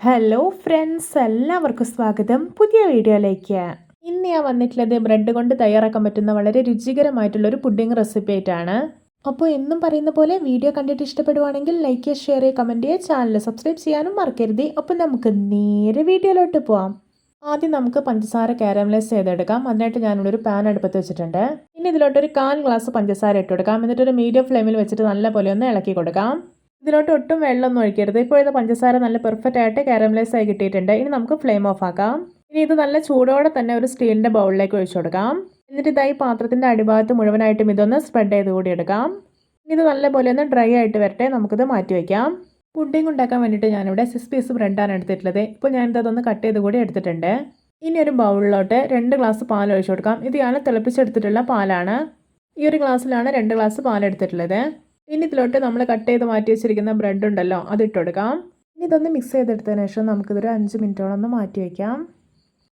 Hello friends എല്ലാവർക്കും സ്വാഗതം. പുതിയ വീഡിയോയിലേക്ക്. ഇന്ന് ഞാൻ വന്നിട്ടുള്ളത് ബ്രെഡ് കൊണ്ട് തയ്യാറാക്കാൻ പറ്റുന്ന വളരെ രുചികരമായിട്ടുള്ള ഒരു പുഡിംഗ് റെസിപ്പി ആയിട്ടാണ്. അപ്പോൾ എന്നും പറയുന്ന പോലെ വീഡിയോ കണ്ടിട്ട് ഇഷ്ടപ്പെടുവാണെങ്കിൽ ലൈക്ക് ചെയ്യുക ഷെയർ ചെയ്യുക കമന്റ് ചെയ്യുക ചാനൽ സബ്സ്ക്രൈബ് ചെയ്യാനും മറക്കരുത്. അപ്പോൾ നമുക്ക് നേരെ വീഡിയോയിലോട്ട് പോവാം. ആദ്യം നമുക്ക് പഞ്ചസാര കാരമലൈസ് ചെയ്തെടുക്കാം. അതിനായിട്ട് ഞാനിവിടെ ഒരു പാൻ അടുപ്പത്ത് വെച്ചിട്ടുണ്ട്. ഇനി ഇതിലോട്ട് ഒരു കാൽ ഗ്ലാസ് പഞ്ചസാര ഇട്ട് കൊടുക്കാം എന്നിട്ട് ഒരു മീഡിയം ഫ്ലെയിമിൽ വെച്ചിട്ട് നല്ലപോലെ ഒന്ന് ഇളക്കി കൊടുക്കാം. ഇതിലോട്ട് ഒട്ടും വെള്ളമൊന്നും ഒഴിക്കരുത്. ഇപ്പോൾ ഇത് പഞ്ചസാര നല്ല പെർഫെക്റ്റ് ആയിട്ട് കാരമലൈസ് ആയി കിട്ടിയിട്ടുണ്ട്. ഇനി നമുക്ക് ഫ്ലെയിം ഓഫ് ആക്കാം. ഇനി ഇത് നല്ല ചൂടോടെ തന്നെ ഒരു സ്റ്റീലിന്റെ ബൗളിലേക്ക് ഒഴിച്ചു കൊടുക്കാം. എന്നിട്ട് ഇതായി പാത്രത്തിന്റെ അടിഭാഗത്ത് മുഴുവനായിട്ടും ഇതൊന്ന് സ്പ്രെഡ് ചെയ്ത് കൂടി എടുക്കാം. ഇനി ഇത് നല്ലപോലെ ഒന്ന് ഡ്രൈ ആയിട്ട് വരട്ടെ. നമുക്കിത് മാറ്റി വയ്ക്കാം പുഡിംഗ് ഉണ്ടാക്കാൻ വേണ്ടിയിട്ട് ഞാനിവിടെ സിക്സ് പീസ് ബ്രെഡാണ് എടുത്തിട്ടുള്ളത്. ഇപ്പോൾ ഞാനിത് അതൊന്ന് കട്ട് ചെയ്ത് കൂടി എടുത്തിട്ടുണ്ട്. ഇനി ഒരു ബൗളിലോട്ട് രണ്ട് ഗ്ലാസ് പാൽ ഒഴിച്ചു കൊടുക്കാം. ഇത് ഞാൻ തിളപ്പിച്ചെടുത്തിട്ടുള്ള പാലാണ്. ഈ ഒരു ഗ്ലാസ്സിലാണ് രണ്ട് ഗ്ലാസ് പാൽ എടുത്തിട്ടുള്ളത് ഇനി ഇതിലോട്ട് നമ്മൾ കട്ട് ചെയ്ത് മാറ്റി വെച്ചിരിക്കുന്ന ബ്രെഡ് ഉണ്ടല്ലോ അത് ഇട്ട് കൊടുക്കാം ഇനി ഇതൊന്ന് മിക്സ് ചെയ്തെടുത്തതിന് ശേഷം നമുക്കിതൊരു അഞ്ച് മിനിറ്റോളം ഒന്ന് മാറ്റി വയ്ക്കാം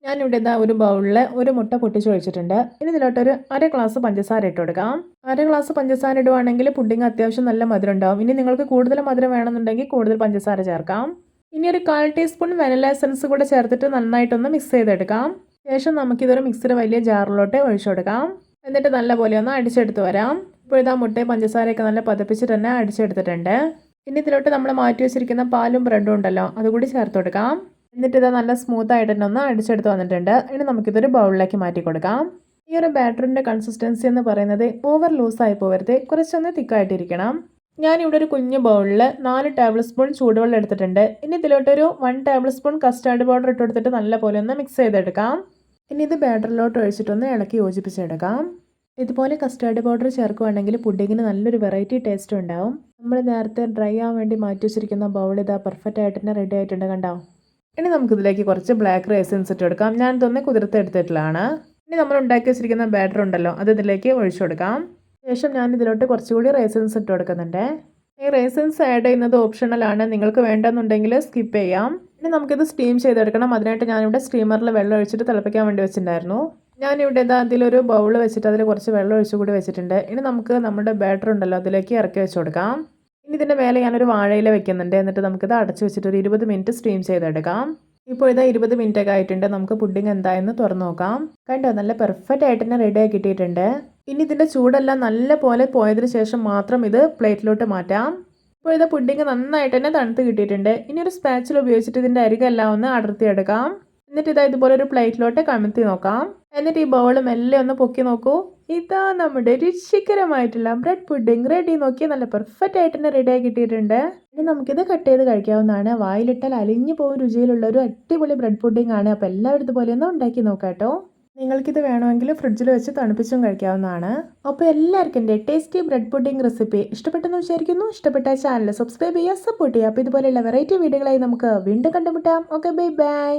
ഞാനിവിടെ ഇതാ ഒരു ബൗളിൽ ഒരു മുട്ട പൊട്ടിച്ച് ഒഴിച്ചിട്ടുണ്ട്. ഇനി ഇതിലോട്ടൊരു അര ഗ്ലാസ് പഞ്ചസാര ഇട്ട് കൊടുക്കാം അര ഗ്ലാസ് പഞ്ചസാര ഇടുവാണെങ്കിൽ പുഡിംഗ് അത്യാവശ്യം നല്ല മധുരം ഉണ്ടാവും. ഇനി നിങ്ങൾക്ക് കൂടുതൽ മധുരം വേണമെന്നുണ്ടെങ്കിൽ കൂടുതൽ പഞ്ചസാര ചേർക്കാം. ഇനി ഒരു കാൽ ടീസ്പൂൺ വെനില എസൻസ് കൂടെ ചേർത്തിട്ട് നന്നായിട്ടൊന്ന് മിക്സ് ചെയ്തെടുക്കാം. ശേഷം നമുക്കിതൊരു മിക്സിയുടെ വലിയ ജാറിലോട്ട് ഒഴിച്ചു കൊടുക്കാം എന്നിട്ട് നല്ലപോലെ ഒന്ന് അടിച്ചെടുത്ത് വരാം. ഇപ്പോൾ ഇതാ മുട്ടയും പഞ്ചസാരയൊക്കെ നല്ല പതപ്പിച്ചിട്ട് തന്നെ അടിച്ചെടുത്തിട്ടുണ്ട്. ഇനി ഇതിലോട്ട് നമ്മൾ മാറ്റി വെച്ചിരിക്കുന്ന പാലും ബ്രെഡും ഉണ്ടല്ലോ അതുകൂടി ചേർത്ത് കൊടുക്കാം. എന്നിട്ട് ഇതാ നല്ല സ്മൂത്ത് ആയിട്ട് തന്നെ ഒന്ന് അടിച്ചെടുത്ത് വന്നിട്ടുണ്ട്. ഇനി നമുക്കിതൊരു ബൗളിലേക്ക് മാറ്റി കൊടുക്കാം. ഈ ഒരു ബാറ്ററിന്റെ കൺസിസ്റ്റൻസി എന്ന് പറയുന്നത് ഓവർ ലൂസായി പോകരുത് കുറച്ചൊന്ന് തിക്കായിട്ടിരിക്കണം ഞാനിവിടെ ഒരു കുഞ്ഞു ബൗളിൽ നാല് ടേബിൾ സ്പൂൺ ചൂടുവെള്ളം എടുത്തിട്ടുണ്ട്. ഇനി ഇതിലോട്ടൊരു one tablespoon custard powder ഇട്ട് കൊടുത്തിട്ട് നല്ല പോലെ ഒന്ന് മിക്സ് ചെയ്തെടുക്കാം. ഇനി ഇത് ബാറ്ററിലോട്ട് ഒഴിച്ചിട്ടൊന്ന് ഇളക്കി യോജിപ്പിച്ചെടുക്കാം. ഇതുപോലെ കസ്റ്റാർഡ് പൗഡർ ചേർക്കുകയാണെങ്കിൽ പുഡിങ്ങിന് നല്ലൊരു വെറൈറ്റി ടേസ്റ്റ് ഉണ്ടാവും. നമ്മൾ നേരത്തെ ഡ്രൈ ആവാൻ വേണ്ടി മാറ്റി വെച്ചിരിക്കുന്ന ബൗൾ ഇതാ പെർഫെക്റ്റ് ആയിട്ട് തന്നെ റെഡി ആയിട്ടുണ്ട് കണ്ടോ? ഇനി നമുക്കിതിലേക്ക് കുറച്ച് ബ്ലാക്ക് റൈസൻസ് ഇട്ട് കൊടുക്കാം. ഞാൻ ഇതൊന്ന് കുതിർത്തെടുത്തിട്ടുള്ളതാണ് ഇനി നമ്മൾ ഉണ്ടാക്കി വെച്ചിരിക്കുന്ന ബാറ്റർ ഉണ്ടല്ലോ അത് ഇതിലേക്ക് ഒഴിച്ചു കൊടുക്കാം. ശേഷം ഞാൻ ഇതിലോട്ട് കുറച്ചുകൂടി റൈസൻസ് ഇട്ട് കൊടുക്കുന്നുണ്ട്. ഈ റൈസൻസ് ആഡ് ചെയ്യുന്നത് ഓപ്ഷണലാണ് നിങ്ങൾക്ക് വേണ്ടെന്നുണ്ടെങ്കിൽ സ്കിപ്പ് ചെയ്യാം. ഇനി നമുക്കിത് സ്റ്റീം ചെയ്തെടുക്കണം. അതിനായിട്ട് ഞാനിവിടെ സ്റ്റീമറിൽ വെള്ളം ഒഴിച്ചിട്ട് തിളപ്പിക്കാൻ വേണ്ടി വെച്ചിട്ടുണ്ടായിരുന്നു. ഞാനിവിടെ ഇതാ അതിലൊരു ബൗൾ വെച്ചിട്ട് അതിൽ കുറച്ച് വെള്ളം ഒഴിച്ചു കൂടി വെച്ചിട്ടുണ്ട്. ഇനി നമുക്ക് നമ്മുടെ ബാറ്റർ ഉണ്ടല്ലോ അതിലേക്ക് ഇറക്കി വെച്ച് കൊടുക്കാം. ഇനി ഇതിന്റെ മേലെ ഞാനൊരു വാഴയില വെക്കുന്നുണ്ട്. എന്നിട്ട് നമുക്കിത് അടച്ചു വെച്ചിട്ട് ഒരു ഇരുപത് മിനിറ്റ് സ്റ്റീം ചെയ്തെടുക്കാം. ഇപ്പോൾ ഇതാ ഇരുപത് മിനിറ്റ് ഒക്കെ ആയിട്ടുണ്ട്. നമുക്ക് പുഡിംഗ് എന്തായെന്ന് തുറന്നു നോക്കാം. കണ്ടോ നല്ല പെർഫെക്റ്റ് ആയിട്ട് തന്നെ റെഡി കിട്ടിയിട്ടുണ്ട്. ഇനി ഇതിന്റെ ചൂടെല്ലാം നല്ല പോലെ പോയതിന് ശേഷം മാത്രം ഇത് പ്ലേറ്റിലോട്ട് മാറ്റാം. ഇപ്പോൾ ഇത് പുഡിംഗ് നന്നായിട്ട് തന്നെ തണുത്ത് കിട്ടിയിട്ടുണ്ട്. ഇനി ഒരു സ്പാച്ചിൽ ഉപയോഗിച്ചിട്ട് ഇതിന്റെ അരികെല്ലാം ഒന്ന് അടർത്തിയെടുക്കാം. എന്നിട്ട് ഇതാ ഇതുപോലെ ഒരു പ്ലേറ്റിലോട്ട് കമത്തി നോക്കാം. എന്നിട്ട് ഈ ബൗൾ മെല്ലെ ഒന്ന് പൊക്കി നോക്കൂ. ഇതാ നമ്മുടെ രുചികരമായിട്ടുള്ള ബ്രെഡ് പുഡിംഗ് റെഡി നോക്കി നല്ല പെർഫെക്റ്റ് ആയിട്ട് തന്നെ റെഡി ആയി കിട്ടിയിട്ടുണ്ട്. ഇനി നമുക്കിത് കട്ട് ചെയ്ത് കഴിക്കാവുന്നതാണ്. വായിലിട്ടാൽ അലിഞ്ഞു പോകും രുചിയിലുള്ള ഒരു അടിപൊളി ബ്രെഡ് പുഡിംഗ് ആണ്. അപ്പോൾ എല്ലാവരും ഇതുപോലെ ഒന്ന് ഉണ്ടാക്കി നോക്കാട്ടോ കേട്ടോ. നിങ്ങൾക്കിത് വേണമെങ്കിൽ ഫ്രിഡ്ജിൽ വെച്ച് തണുപ്പിച്ചും കഴിക്കാവുന്നതാണ്. അപ്പോൾ എല്ലാവർക്കും എന്റെ ടേസ്റ്റി ബ്രെഡ് പുഡിംഗ് റെസിപ്പി ഇഷ്ടപ്പെട്ടെന്ന് വിചാരിക്കുന്നു. ഇഷ്ടപ്പെട്ട ചാനൽ സബ്സ്ക്രൈബ് ചെയ്യുക സപ്പോർട്ട് ചെയ്യുക. അപ്പോൾ ഇതുപോലെയുള്ള വെറൈറ്റി വീഡിയോകളായി നമുക്ക് വീണ്ടും കണ്ടുമുട്ടാം. Okay bye bye